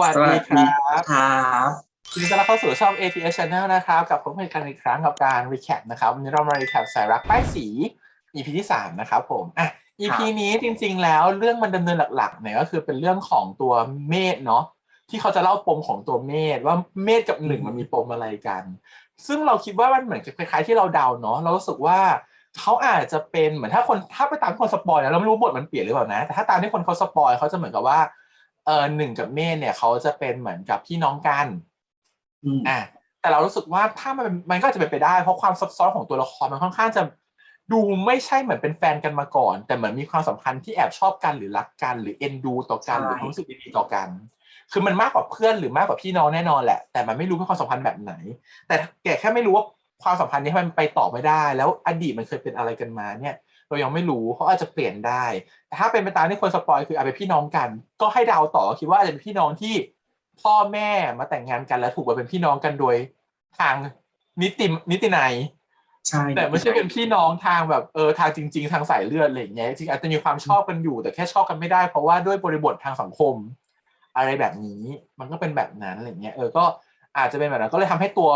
วัสสวัดีสคดีรับครับยินดีต้อนรับเข้าสู่ช่อง ATS Channel นะครับกับผมกันอีกครั้งกับการ recap นะครับวันนี้เรามา recap สายรักป้ายสี EP ที่3นะครับผมอะ EP นี้จริง ๆ แล้วเรื่องมันดำเนินหลักๆเนี่ยก็คือเป็นเรื่องของตัวเมธเนาะที่เขาจะเล่าปมของตัวเมธว่าเมธกับหนึ่งมันมีปมอะไรกัน ซึ่งเราคิดว่ามันเหมือนกับคล้ายๆที่เราเดาเนาะเรารู้สึกว่าเขาอาจจะเป็นเหมือนถ้าคนถ้าไปตามที่คนสปอยนะเราไม่รู้บทมันเปลี่ยนหรือเปล่านะแต่ถ้าตามที่คนเขาสปอยเขาจะเหมือนกับว่า เออหนึ่งกับเมธเนี่ยเขาจะเป็นเหมือนกับพี่น้องกันอืมอะแต่เรารู้สึกว่าถ้ามันมันก็อาจจะเป็นไปได้ เพราะความซับซ้อนของตัวละครมันค่อนข้างจะดูไม่ใช่เหมือนเป็นแฟนกันมาก่อน แต่เหมือนมีความสัมพันธ์ที่แอบชอบกันหรือรักกัน หรือเอ็นดูต่อกันหรือความรู้สึกดีๆต่อกัน คือมันมากกว่าเพื่อนหรือมากกว่าพี่น้องแน่นอนแหละ แต่มันไม่รู้ว่าความสัมพันธ์แบบไหน แต่แกแค่ไม่รู้ว่าความสัมพันธ์นี้มันไปต่อไม่ได้ แล้วอดีตมันเคยเป็นอะไรกันมาเนี่ย เรายังไม่รู้เพราะอาจจะเปลี่ยนได้แต่ถ้าเป็นไปตามที่คนสปอยคืออาจเป็นพี่น้องกัน ก็ให้เดาต่อคิดว่าอาจจะเป็นพี่น้องที่พ่อแม่มาแต่งงานกันแล้วถูกมาเป็นพี่น้องกันโดยทางนิตินิตินัยใช่แต่ไม่ใช่เป็นพี่น้องทางแบบเออทางจริง ๆ ทางสายเลือดอะไรอย่างเงี้ยจริงๆอาจจะมีความชอบกันอยู่ แต่แค่ชอบกันไม่ได้ เพราะว่าด้วยบริบททางสังคม อะไรแบบนี้ มันก็เป็นแบบนั้นอะไรเงี้ยเออก็อาจจะเป็นแบบนั้นก็เลยทำให้ตัว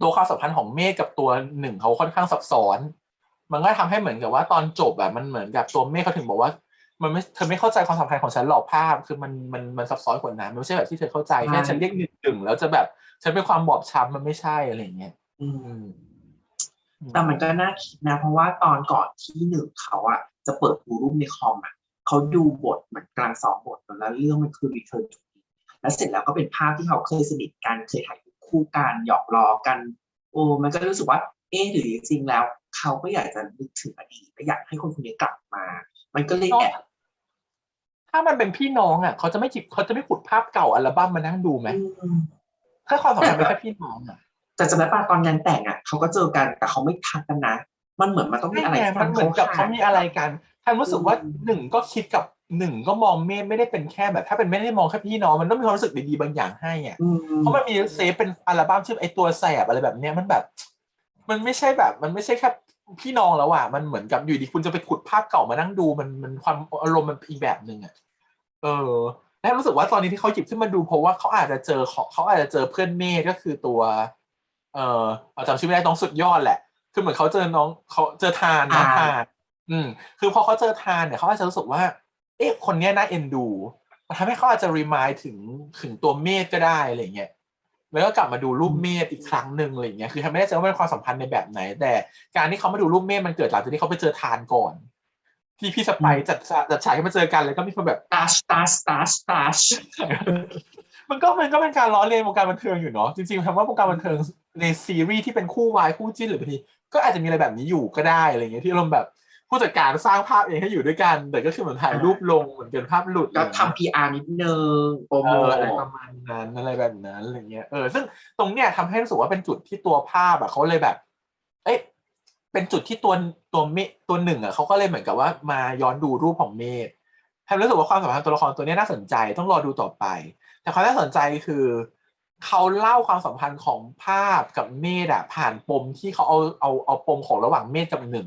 ตัวความสัมพันธ์ของเมฆกับตัวหนึ่งเขาค่อนข้างซับซ้อน มันก็ทำให้เหมือนกับว่าตอนจบอะมันเหมือนกับตัวเมฆเขาถึงบอกว่า มันไม่เธอไม่เข้าใจความสัมพันธ์ของฉันหรอกภาพ คือมันมันมันซับซ้อนกว่านั้นมันไม่ใช่แบบที่เธอเข้าใจแค่ฉันเรียกหนึ่งหนึ่งแล้วจะแบบฉันเป็นความบอบช้ำมันไม่ใช่อะไรอย่างเงี้ยอืมอืมแต่มันก็น่าคิดนะ เพราะว่าตอนก่อนที่หนึ่งเขาอะจะเปิดดูรูปในคอมอะเขาดูบทเหมือนกลางสองบทแล้วเรื่องมันคือ Return to Me แล้วเสร็จแล้วก็เป็นภาพที่เขาเคยสนิทกันเคยถ่ายรูปคู่กันหยอกล้อกัน โอ้มันก็รู้สึกว่า เอ๊ะหรือจริงๆแล้ว เขาก็อยากจะนึกถึงอดีตและอยากให้คนคนนี้กลับมา มันก็เลยแอบถ้ามันเป็นพี่น้องอะเขาจะไม่จิบเขาจะไม่ขุดภาพเก่าอัลบั้มมานั่งดูไหมอืมถ้าความสัมพันธ์เป็นแค่พี่น้องอะแต่จำได้ป่ะตอนงานแต่งอะเขาก็เจอกันแต่เขาไม่ทักกันนะมันเหมือนมันต้องมีอะไรใช่ไงมันเหมือนกับเขามีอะไรกันท่านรู้สึกว่าอืมหนึ่งก็คิดกับหนึ่งก็มองเมธไม่ได้เป็นแค่แบบ ถ้าเป็นไม่ได้มองแค่พี่น้องมันต้องมีความรู้สึกดีๆบางอย่างให้อะอืมเพราะมันมีเซฟเป็นอัลบั้มชื่อไอตัวแสบอะไรแบบเนี้ยมันแบบ มันไม่ใช่แบบ มันไม่ใช่แค่พี่น้องแล้วอะมันเหมือนกับอยู่ดีคุณจะไปขุดภาพเก่ามานั่งดูมันมันความอารมณ์มันอีกแบบหนึ่งอะเออแล้วรู้สึกว่าตอนนี้ที่เขาหยิบขึ้นมาดูเพราะว่าเขาอาจจะเจอของเขาอาจจะเจอเพื่อนเมธก็คือตัว เออเอาจำชื่อไม่ได้ต้องสุดยอดแหละคือเหมือนเขาเจอน้องเขาเจอทานน้องทานอืม คือพอเขาเจอทานเนี่ยเขาอาจจะรู้สึกว่า เอ๊ะคนเนี้ยน่าเอ็นดูมันทำให้เขาอาจจะรีมายถึงถึงตัวเมธก็ได้อะไรเงี้ย แล้วก็กลับมาดูรูปเมธอีกครั้งหนึ่งอะไรเงี้ยคือทำไม่ได้ใจว่าเป็นความสัมพันธ์ในแบบไหน แต่การที่เขามาดูรูปเมธมันเกิดหลังจากที่เขาไปเจอทานก่อน ที่พี่สไปร์จัดจัดฉากให้มาเจอกันแล้วก็มีคนแบบตัชตัชตัชตัชมันก็มันก็เป็นการล้อเลียนวงการบันเทิงอยู่เนาะจริงๆคำว่าวงการบันเทิงในซีรีส์ที่เป็นคู่วายคู่จิ้นหรือบางทีก็อาจจะมีอะไรแบบนี้อยู่ก็ได้อะไรเงี้ยที่อารมณ์แบบ ผู้จัดการสร้างภาพเองให้อยู่ด้วยกัน แต่ก็คือเหมือนถ่ายรูปลงเหมือนเกินภาพหลุดก็ทำพีอาร์นิดนึงโปรเอโมอทอะไรประมาณนั้นอะไรแบบนั้นอะไรเงี้ยเออซึ่งตรงเนี้ยทำให้รู้สึกว่าเป็นจุดที่ตัวภาพอะเขาเลยแบบ เอ๊ะเป็นจุดที่ตัวตัวเมฆตัวหนึ่งอะเขาก็เลยเหมือนกับว่ามาย้อนดูรูปของเมฆทำให้รู้สึกว่าความสัมพันธ์ตัวละครตัวเนี้ยน่าสนใจต้องรอดูต่อไป แต่ความน่าสนใจคือเขาเล่าความสัมพันธ์ของภาพกับเมธอะผ่านปมที่เขาเอาเอาเอาปมของระหว่างเมธกับหนึ่ง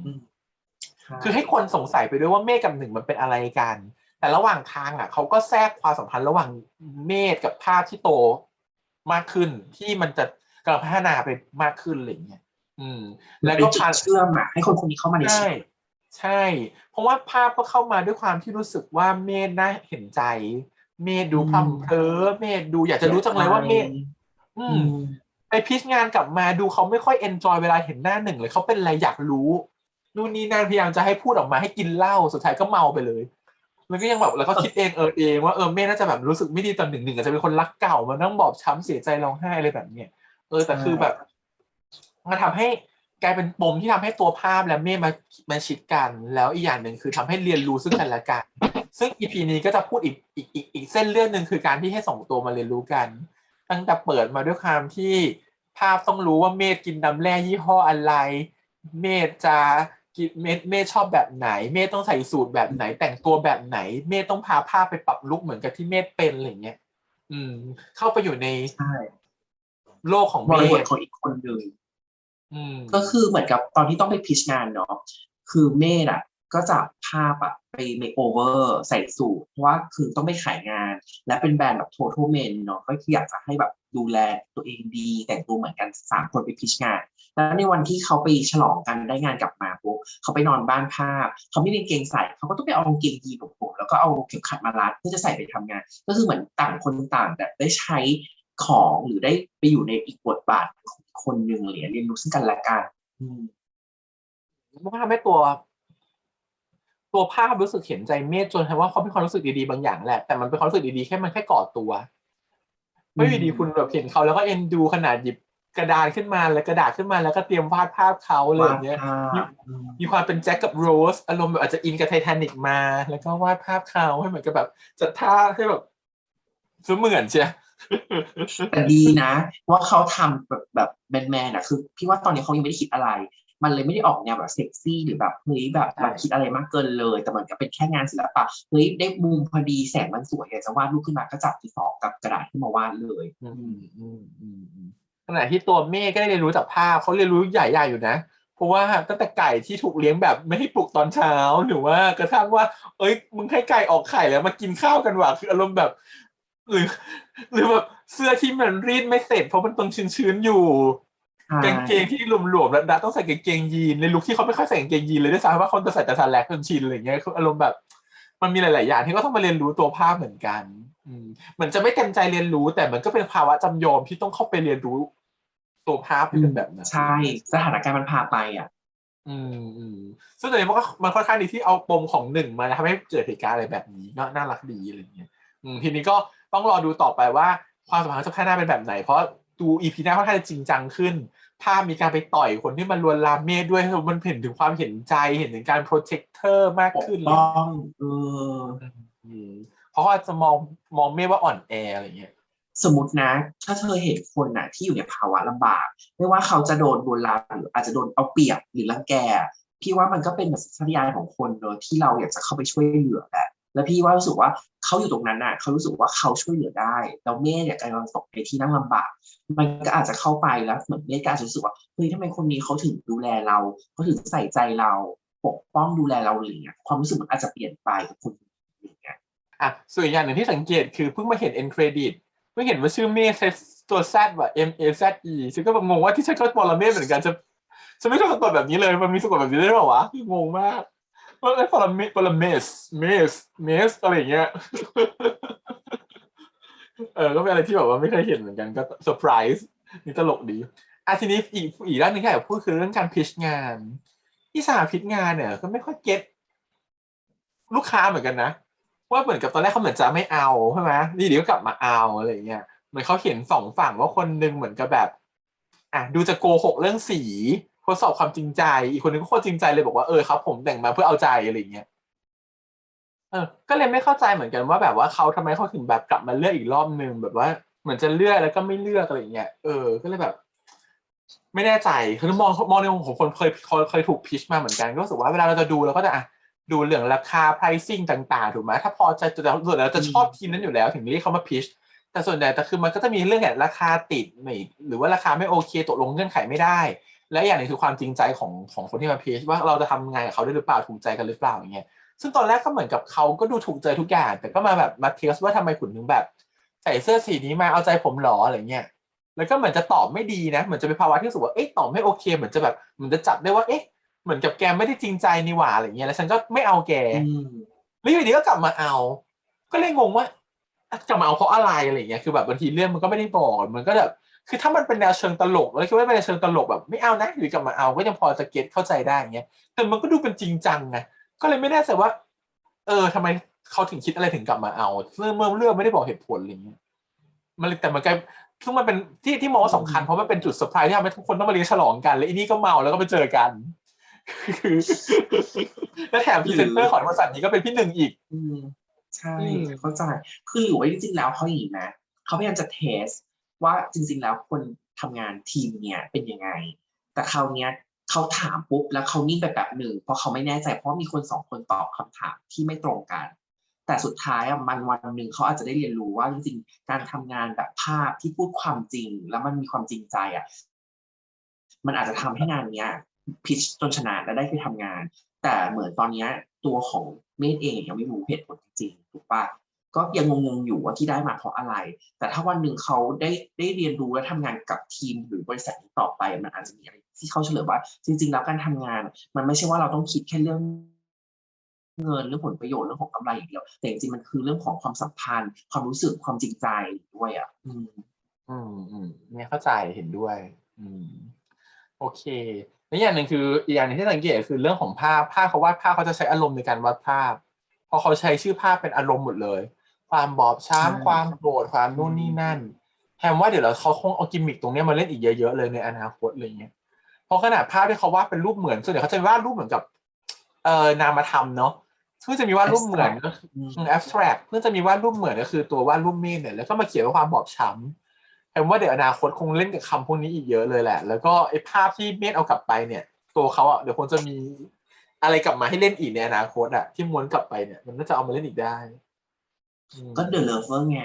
คือให้คนสงสัยไปด้วยว่าเมฆกับหนึ่งมันเป็นอะไรกัน แต่ระหว่างทางอะเขาก็แทรกความสัมพันธ์ระหว่างเมฆกับภาพที่โตมากขึ้นที่มันจะกำลังพัฒนาไปมากขึ้นอะไรอย่างเงี้ยอืม แล้แล้ววก็ก็จุพาดเชื่อมอะให้คนคนนี้เข้ามาในชีใช่วิตใช่ เพราะว่าภาพก็เข้ามาด้วยความที่รู้สึกว่าเมธน่าเห็นใจ เมธดูพร่ำเพรอเมธดูอยากจะรู้จังเลยว่าเมธอือืมมไปพิชงานกลับมาดูเขาไม่ค่อยเอนจอยเวลาเห็นหน้าหนึ่งเลยเขาเป็นอะไรอยากรู้ นู่นนี่นั่นพยายามจะให้พูดออกมาให้กินเหล้าสุดท้ายก็เมาไปเลย แล้วก็ยังแบบแล้วก็คิดเองเออเองว่าเออเม่น่าจะแบบรู้สึกไม่ดีตอนหนึ่งหนึ่งอาจจะเป็นคนรักเก่ามานั่งบอบช้ำเสียใจร้องไห้อะไรแบบเนี้ยเออแต่คือแบบมันทำให้กลายเป็นปมที่ทำให้ตัวภาพและเม่มามาชิดกัน แล้วอีกอย่างหนึ่งคือทำให้เรียนรู้ซึ่งกันและกัน ซึ่งอีพีนี้ก็จะพูดอีกอีกอีกอีกเส้นเรื่องหนึ่งคือการที่ให้สองตัวมาเรียนรู้กัน ตั้งแต่เปิดมาด้วยความที่ภาพต้องรู้ว่าเมธกินน้ำแร่ยี่ห้ออะไร เมธจะ กินเมธเมธชอบแบบไหน เมธต้องใส่สูตรแบบไหน แต่งตัวแบบไหน เมธต้องพาภาพไปปรับลุคเหมือนกับที่เมธเป็นอะไรเงี้ยอืม เข้าไปอยู่ในใช่โลกของบเมริบทธของอีกคนหนึ่งอืมก็คือเหมือนกับตอนที่ต้องไปพิชงานเนาะคือเมธอะ ก็จะภาพอะไปเมคโอเวอร์ใส่สูทเพราะว่าคือต้องไปขายงาน และเป็นแบรนด์แบบ total men เนาะก็คืออยากจะให้แบบดูแลตัวเองดี แต่งตัวเหมือนกันสามคนไปพิชงาน แล้วในวันที่เขาไปฉลองกันได้งานกลับมาปุ๊บเขาไปนอนบ้านภาพ เขาไม่มีเกงใส่เขาก็ต้องไปเอากางเกงยีนของผมแล้วก็เอาเข็มขัดมารัดเพื่อจะใส่ไปทำงาน ก็คือเหมือนต่างคนต่างแบบได้ใช้ของหรือได้ไปอยู่ในอีกบทบาทของคนหนึ่งเลยเรียนรู้ซึ่งกันและกันมันก็ทำให้ตัว ตัวภาพรู้สึกเห็นใจเมธจนทำว่าเขาเป็นความรู้สึกดีๆบางอย่างแหละแต่มันเป็นความรู้สึกดีๆแค่มันแค่ก่อตัว ไม่อยู่ดีคุณแบบเห็นเขาแล้วก็เอ็นดูขนาดหยิบกระดานขึ้นมาแล้วกระดาษขึ้นมาแล้วก็เตรียมวาดภาพเขาอะไรอย่างเงี้ยวาดภาพอืมมีความเป็นแจ็คกับโรสอารมณ์แบบอาจจะอินกับไททานิกมา แล้วก็วาดภาพเขาให้เหมือนกับแบบจัดท่าให้แบบเสมือนเชียแต่ดีนะ ว่าเขาทำแบบแบบแมนๆอะคือ พี่ว่าตอนนี้เขายังไม่ได้คิดอะไร มันเลยไม่ได้ออกแนวแบบเซ็กซี่หรือแบบเฮ้ยแบบมันคิดอะไรมากเกินเลย แต่เหมือนกับเป็นแค่งานศิลปะเฮ้ยได้มุมพอดีแสงมันสวยอยากจะวาดรูปขึ้นมาก็จับที่สองกับกระดาษขึ้นมาวาดเลยอืมอืมอืมอืมขณะที่ตัวเมฆก็ได้เรียนรู้จากภาพเขาเรียนรู้ใหญ่ๆอยู่นะเพราะว่าตั้งแต่ไก่ที่ถูกเลี้ยงแบบไม่ให้ปลุกตอนเช้าหรือว่ากระทั่งว่า เอ้ยมึงให้ไก่ออกไข่แล้วมากินข้าวกันว่ะคืออารมณ์แบบ หรือ หรือแบบเสื้อที่มันรีดไม่เสร็จเพราะมันต้องชื้นๆอยู่ใช่ กางเกงที่หลวมๆแล้วดัต้องใส่กางเกงยีนในลุคที่เขาไม่ค่อยใส่กางเกงยีนเลยด้วยซ้ำว่าเขาจะใส่แต่สแลกจนชินอะไรเงี้ยคืออารมณ์แบบ มันมีหลาย ๆ อย่างที่ก็ต้องมาเรียนรู้ตัวภาพเหมือนกันอืมเหมือนจะไม่เต็มใจเรียนรู้ แต่มันก็เป็นภาวะจำยอมที่ต้องเข้าไปเรียนรู้ตัวภาพที่เป็นแบบนั้นใช่สถานการณ์มันพาไปอะ อืมอืมซึ่งตอนนี้มันก็มันค่อนข้างดีที่เอาปมของหนึ่งมาทำให้เกิดเหตุการณ์อะไรแบบนี้ก็น่ารักดีอะไรเงี้ยอืมทีนี้ก็ต้องรอดูต่อไปว่าความสัมพันธ์จะพัฒนาเป็นแบบไหน เพราะดูอีพีหน้าค่อนข้างจะจริงจังขึ้น ภาพมีการไปต่อยคนที่มันลวนลามเมธด้วยมันเห็นถึงความเห็นใจเห็นถึงการโปรเทคเตอร์มากปกขึ้นป้องเอออืมเพราะว่าจะมองมองเมธว่าอ่อนแออะไรเงี้ยสมมตินะ ถ้าเธอเห็นคนน่ะที่อยู่ในภาวะลำบาก ไม่ว่าเขาจะโดนลวนลามหรืออาจจะโดนเอาเปรียบหรือรังแกพี่ว่ามันก็เป็นแบบสัญชาตญาณของคนเนอะที่เราอยากจะเข้าไปช่วยเหลือแหละ แล้วพี่ว่ารู้สึกว่าเขาอยู่ตรงนั้นน่ะเขารู้สึกว่าเขาช่วยเหลือได้แล้วเมฆเนี่ยกำลังตกในที่นั่งลำบาก มันก็อาจจะเข้าไปแล้วเหมือนเมฆก็อาจจะรู้สึกว่าเฮ้ยทำไมคนนี้เขาถึงดูแลเราเขาถึงใส่ใจเราปกป้องดูแลเราอะไรอเงี้ยความรู้สึกมันอาจจะเปลี่ยนไปกับคนอย่างเงี้ยอะส่วนอีกอย่างหนึ่งที่สังเกตคือเพิ่งมาเห็น end credit เพิ่งเห็นว่าชื่อเมธเซตตัว Z ว่า M A Z E ซึ่งก็แบบงงว่าที่ฉันก็ปรเมศเหมือนกันจะฉันไม่ชอบสะกดแบบนี้เลย มันมีสะกดแบบนี้ได้หรอวะงงมาก ว่าไอ้ปรเมศปรเมสเมสเมสอะไรอย่างเงี้ย เออ ก็เป็นอะไรที่แบบว่าไม่เคยเห็นเหมือนกันก็เซอร์ไพรส์นี่ตลกดีอะทีนี้อีกอีกด้านหนึงที่อยากพูดคือเรื่องการพิชงาน ที่สาพิชงานเนี่ย ก็ไม่ค่อยเก็ตลูกค้าเหมือนกันนะ ว่าเหมือนกับตอนแรกเขาเหมือนจะไม่เอาใช่ไหมนี่เดี๋ยวก็กลับมาเอาอะไรเงี้ยเหมือนเขาเห็นสองฝั่งว่าคนหนึงเหมือนกับแบบ อะดูจะโกหกเรื่องสี ทดสอบความจริงใจ อีกคนนึงก็โคตรจริงใจเลยบอกว่าเออครับผมแต่งมาเพื่อเอาใจอะไรอย่างเงี้ยเออ ก็เลยไม่เข้าใจเหมือนกันว่าแบบว่าเขาทำไมเขาถึงแบบกลับมาเลือกอีกรอบนึงแบบว่าเหมือนจะเลือกแล้วก็ไม่เลือกอะไรอย่างเงี้ยเออก็เลยแบบ ไม่แน่ใจคือมองมองในมุมของคนเคยเคยเคยถูกพิชมาเหมือนกันก็รู้สึกว่าเวลาเราจะดูเราก็จะอะดูเรื่องราคา pricing ต่างๆ ถูกไหมถ้าพอใจแต่ส่วนเราจะชอบทีมนั้นอยู่แล้ว ถึงเรียกเขามาพิชแต่ส่วนใหญ่แต่คือมันก็จะมีเรื่องแบบราคาติดหรือว่าราคาไม่โอเคตกลงเงื่อนไขไม่ได้ และอย่างหนึงคือความจริงใจของของคนที่มาเพิชว่าเราจะทำงานกับเขาได้หรือเปล่าถูกใจกันหรือเปล่าอย่างเงี้ยซึ่งตอนแรกก็เหมือนกับเขาก็ดูถูกใจทุกอย่าง แต่ก็มาแบบมาเทสว่าทำไมขุนถึงแบบ ใส่เสื้อสีนี้มาเอาใจผมหรออะไรเงี้ยแล้วก็เหมือนจะตอบไม่ดีนะ เหมือนจะเป็นภาวะที่รู้สึกว่าเอ๊ะตอบไม่โอเค เหมือนจะแบบเหมือนจะจับได้ว่า เอ๊ะเหมือนกับแกไม่ได้จริงใจนี่หว่าอะไรเงี้ยแล้วฉันก็ไม่เอาแกแล้วอยู่ดีก็กลับมาเอา ก็เลยงงว่ากลับมาเอาเพราะอะไรอะไรเงี้ยคือแบบบางทีเรื่องมันก็ไม่ได้บอกมันก็แบบ คือถ้ามันเป็นแนวเชิงตลกแล้วคิดว่าเป็นแนวเชิงตลกแบบไม่เอานะอยู่กลับมาเอาก็ยังพอจะเก็ตเข้าใจได้เงี้ยแต่มันก็ดูเป็นจริงจังไงก็เลยไม่แน่ใจว่า เออทำไมเขาถึงคิดอะไรถึงกลับมาเอาเรื่องเมื่อเรื่องไม่ได้บอกเหตุผลอะไรเงี้ยมันแต่มันกลายซึ่งมันเป็นที่ที่มองว่าสำคัญเพราะมันเป็นจุดเซอร์ไพรส์ที่ทำให้ทุกคนต้องมาเลี้ยงฉลองกัน แล้วอีนี่ก็เมาแล้วก็ไปเจอกันคือและแถมพรีเซนเตอร์ของบริษัทนี้ก็เป็นพี่หนึ่งอีก อืใช่เข้าใจคือหรือว่าจริงๆแล้วเขาอย่างนี้นะเขาพยายามจะเทส ว่าจริงๆแล้วคนทำงานทีมเนี้ยเป็นยังไง แต่คราวเนี้ยเขาถามปุ๊บแล้วเขานิ่งไปแบบหนึ่งเพราะเขาไม่แน่ใจเพราะมีคนสองคนตอบคำถามที่ไม่ตรงกัน แต่สุดท้ายอะมันวันหนึ่งเขาอาจจะได้เรียนรู้ว่าจริงๆการทำงานแบบภาพที่พูดความจริง แล้วมันมีความจริงใจอะมันอาจจะทำให้งานเนี้ยพิชจนชนะและได้ไปทำงาน แต่เหมือนตอนเนี้ยตัวของเมธเองยังไม่รู้เหตุผลจริงถูกปะ ก็ยังงงๆอยู่ว่าที่ได้มาเพราะอะไร แต่ถ้าวันหนึ่งเขาได้ได้เรียนรู้และทำงานกับทีมหรือบริษัทนี้ต่อไปมันอาจจะมีอะไรที่เขาเฉลยว่า จริง ๆ แล้วการทำงาน มันไม่ใช่ว่าเราต้องคิดแค่เรื่องเงินเรื่องผลประโยชน์เรื่องของกำไรอย่างเดียว แต่จริงๆมันคือเรื่องของความสัมพันธ์ ความรู้สึกความจริงใจด้วยอะ อืม อืมอืมเนี่ยเข้าใจเห็นด้วย อืม โอเคแล้วอย่างหนึ่งคืออีกอย่างหนึงที่สังเกตคือเรื่องของภาพภาพเขาวาดภาพเขาจะใช้อารมณ์ในการวาดภาพพราะเขาใช้ชื่อภาพเป็นอารมณ์หมดเลย ความบอบใช่ช้ำความโกรธความนู่นนี่นั่นแถมว่าเดี๋ยวเราเขาคงเอากิมมิคตรงเนี้ยมาเล่นอีกเยอะๆเลยในอนาคตอะไรเงี้ยเพราะขนาดภาพที่เขาวาดเป็นรูปเหมือนส่วนใหญ่เขาจะวาดรูปเหมือนกับเอ่อนามธรรมเนาะซึ่งจะมีวาดรูปเหมือนก็คืออืมแอบสแตรกเพื่อจะมีวาดรูปเหมือนก็คือตัววาดรูปมีดเนี่ยแล้วก็มาเขียนว่าความบอบช้ำแปลว่าเดี๋ยวอนาคตคงเล่นกับคำพวกนี้อีกเยอะเลยแหละ แล้วก็ไอ้ภาพที่เมธเอากลับไปเนี่ย ตัวเขาอะเดี๋ยวคงจะมีอะไรกลับมาให้เล่นอีกในอนาคตอะที่ม้วนกลับไปเนี่ยมันน่าจะเอามาเล่นอีกได้อืม ก็เดอะเลเวอร์ไง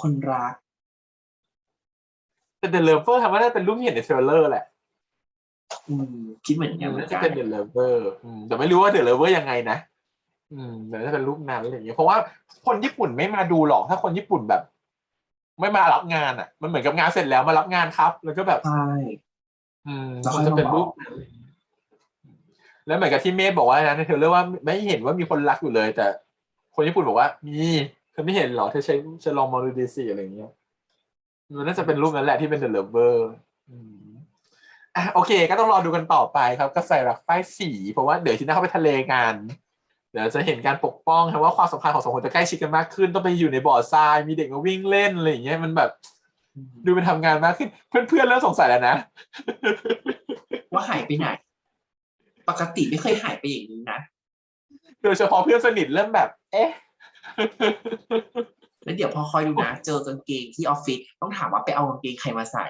คนรัก แต่เดลเลเวอร์ทำว่าน่าจะเป็นรูปที่เห็นในเทรลเลอร์แหละอืมคิดเหมือนกันเหมือน่านจะกันเป็นเดลเลเวอร์แต่ไม่รู้ว่าเดลเลเวอร์ยังไงนะอืมแต่น่าจะเป็นรูปนั้นอะไรอย่างเงี้ยเพราะว่าคนญี่ปุ่นไม่มาดูหรอกถ้าคนญี่ปุ่นแบบ ไม่มารับงานอะ มันเหมือนกับงานเสร็จแล้วมารับงานครับ แล้วก็แบบใช่อืมแล้วค่มัอนยจะเป็นมาบอกรูปนั้นแล้วเหมือนกับที่เมธบอกว่านะในเทรลเลอร์ว่าไม่เห็นว่ามีคนรักอยู่เลย แต่ คนญี่ปุ่นบอกว่ามี เธอไม่เห็นเหรอเธอใช้จะลองมองดูดีสิอะไรอย่างเงี้ย มันน่าจะเป็นรูปนั้นแหละที่เป็นเดลเวอร์อะโอเค ก็ต้องรอดูกันต่อไปครับก็ใส่รักป้ายสีเพราะว่าเดี๋ยวทีหน้าเขาไปทะเลกันเดี๋ยวจะเห็นการปกป้องครับว่าความสัมพันธ์ของสองคนจะใกล้ชิดกันมากขึ้น ต้องไปอยู่ในบ่อทราย มีเด็กมาวิ่งเล่นอะไรอย่างเงี้ยมันแบบ ดูเป็นทำงานมากขึ้น เพื่อนๆเริ่มสงสัยแล้วนะ ว่าหายไปไหน ปกติไม่เคยหายไปอย่างนี้นะ โดยเฉพาะเพื่อนสนิทเริ่มแบบ เอ๊ะ แล้วเดี๋ยวพอคอยดูนะ เจอกางเกงที่ออฟฟิศต้องถามว่าไปเอากางเกงใครมาใส่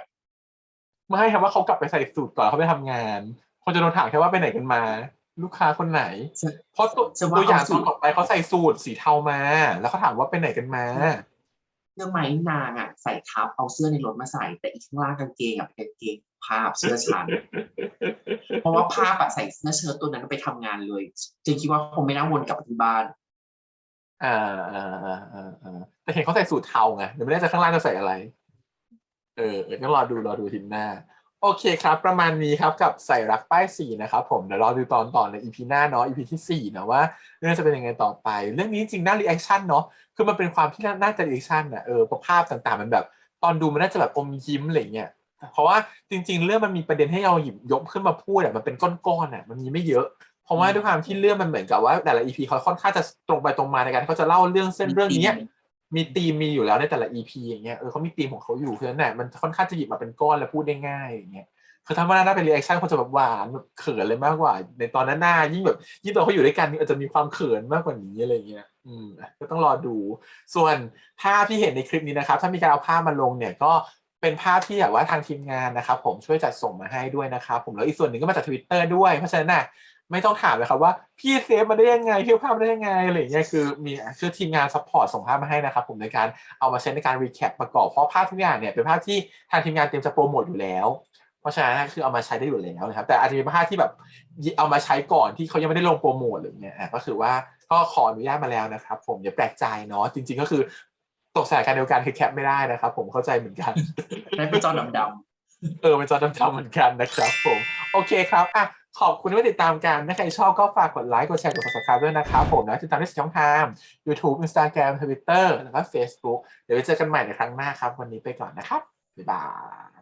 ไม่ครับว่าเขากลับไปใส่สูตรก่อนเขาไปทำงาน คนจะโดนถามแค่ว่าไปไหนกันมา ลูกค้าคนไหน ฉันเพราะตัวฉันว่าตัวอย่างเอาสูตอตนร ต่อไปเขาใส่สูตรสีเทามา แล้วเขาถามว่าไปไหนกันมา เรื่องไหมนางอะใส่ทับเอาเสื้อในรถมาใส่ แต่อีกข้างล่างกางเกงอะเป็นกางเกงภาพเสื้อฉัน เพราะว่าภาพอะใส่เสื้อเชิ้ตตัวนั้นไปทำงานเลยจึงคิดว่าคงไม่น่าวนกลับไปที่บ้าน อ่าอ่าอ่าอ่าอ่าแต่เห็นเขาใส่สูตรเทาไงเดี๋ยวไม่แน่ใจข้างล่างจะใส่อะไร เออเออต้องรอดูรอดูทีหน้า โอเคครับ ประมาณนี้ครับกับใส่รักป้ายสีนะครับผมเดี๋ยวรอดูตอนต่อในอีพีหน้าเนาะอีพีที่สี่นะว่าเรื่องจะเป็นยังไงต่อไป เรื่องนี้จริงๆน่ารีแอคชั่นเนาะคือมันเป็นความที่น่าจะรีแอคชั่นอะเออภาพต่างๆ มันแบบ ตอนดูมันน่าจะแบบอมยิ้มอะไรเงี้ยเพราะว่าจริง ๆ เรื่องมันมีประเด็นให้เราหยิบยกขึ้นมาพูดอะมันเป็นก้อนๆอะมันมีไม่เยอะ ราะว่าด้วยความที่เรื่องมันเหมือนกับว่า แต่ละอีพีเขาค่อนข้างจะตรงไปตรงมาในการที่เขาจะเล่าเรื่องเส้นเรื่องเนี้ยมีธีมมีอยู่แล้วในแต่ละ EP อย่างเงี้ย เออเขามีธีมของเขาอยู่เพราะฉะนั้นน่ะมันค่อนข้างจะหยิบมาเป็นก้อนแล้วพูดได้ง่ายอย่างเงี้ย คือถ้าว่าน่าเป็นรีแอคชั่นคนจะแบบหวานแบบเขินเลยมากกว่า ในตอนนั้นหน้ายิ่งแบบยิ่งตอนเขาอยู่ด้วยกันนี่อาจจะมีความเขินมากกว่านี้อะไรเงี้ย อืมอะก็ต้องรอดู ส่วนภาพที่เห็นในคลิปนี้นะครับ ถ้ามีการเอาภาพมาลงเนี่ยก็เป็นภาพที่แบบว่าทางทีมงานนะครับผมช่วยจัดส่งมาให้ด้วยนะครับผมแล้วอีกส่วนหนึ่งก็มาจากทวิตเตอร์ด้วยเพราะฉะนั้นน่ะ ไม่ต้องถามเลยครับว่าพี่เซฟมาได้ยังไงพี่เอาภาพมาได้ยังไงอะไรอย่างเงี้ยคือมีคือทีมงานซัพพอร์ตส่งภาพมาให้นะครับผมในการเอามาใช้ในการรีแคปประกอบเพราะภาพทุกอย่างเนี่ยเป็นภาพที่ทางทีมงานเตรียมจะโปรโมทอยู่แล้วเพราะฉะนั้นคือเอามาใช้ได้อยู่แล้วนะครับ แต่อาจจะมีภาพที่แบบเอามาใช้ก่อนที่เขายังไม่ได้ลงโปรโมทหรือเนี่ยอะก็คือว่าก็ขออนุญาตมาแล้วนะครับ ผมอย่าแปลกใจเนาะจริง ๆ ก็คือตกสถานการณ์เดียวกันคือแคปไม่ได้นะครับ ผมเข้าใจเหมือนกันได้เป็นจอดำเออเป็นจอดำๆเหมือนกันนะครับ ผมโอเคครับอะ ขอบคุณที่มาติดตามกัน ถ้าใครชอบก็ฝากกดไลค์ กดแชร์ กด subscribe ด้วยนะครับผมนะติดตามได้สี่ช่องทาง YouTube Instagram Twitter แล้วก็ Facebook เดี๋ยวไปเจอกันใหม่ในครั้งหน้าครับ วันนี้ไปก่อนนะครับ บ๊ายบาย